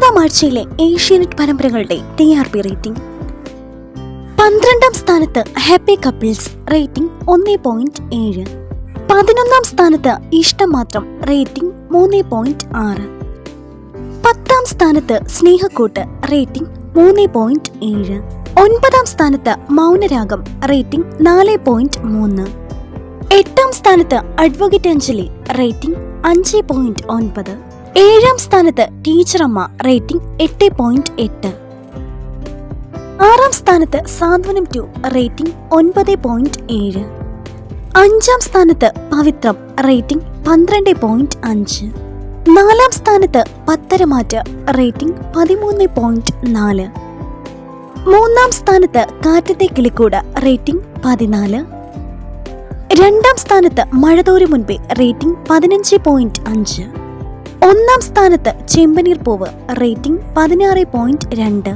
ഒൻപതാം ആഴ്ചയിലെ ഏഷ്യാനെറ്റ് പരമ്പരകളുടെ ടി ആർ പി റേറ്റിംഗ്. പന്ത്രണ്ടാം സ്ഥാനത്ത് ഹാപ്പി കപ്പിൾസ് റേറ്റിംഗ് ഒന്ന് പോയിന്റ് ഏഴ്. പതിനൊന്നാം സ്ഥാനത്ത് ഇഷ്ടം മാത്രം റേറ്റിംഗ് മൂന്ന് പോയിന്റ് ആറ്. പത്താം സ്ഥാനത്ത് സ്നേഹക്കൂട്ട് റേറ്റിംഗ് മൂന്ന് പോയിന്റ് ഏഴ്. ഒൻപതാം സ്ഥാനത്ത് മൗനരാഗം റേറ്റിംഗ് നാല് പോയിന്റ് മൂന്ന്. എട്ടാം സ്ഥാനത്ത് അഡ്വക്കേറ്റ് അഞ്ജലി റേറ്റിംഗ് അഞ്ച് പോയിന്റ് ഒൻപത്. ഏഴാം സ്ഥാനത്ത് ടീച്ചറമ്മ റേറ്റിംഗ് എട്ട് പോയിന്റ് എട്ട്. ആറാം സ്ഥാനത്ത് സാന്ത്വനം ടു റേറ്റിംഗ് ഒൻപത് പോയിന്റ് ഏഴ്. അഞ്ചാം സ്ഥാനത്ത് പവിത്രം റേറ്റിംഗ് പന്ത്രണ്ട് പോയിന്റ് അഞ്ച്. നാലാം സ്ഥാനത്ത് പത്തരമാറ്റ് റേറ്റിംഗ് പതിമൂന്ന് പോയിന്റ് നാല്. മൂന്നാം സ്ഥാനത്ത് കാറ്റത്തെ കിളിക്കൂട് റേറ്റിംഗ് പതിനാല്. രണ്ടാം സ്ഥാനത്ത് മഴതോരു മുൻപേ റേറ്റിംഗ് പതിനഞ്ച് പോയിന്റ് അഞ്ച്. ഒന്നാം സ്ഥാനത്ത് ചെമ്പനീർ പൂവ് റേറ്റിംഗ് പതിനാറ് പോയിന്റ് രണ്ട്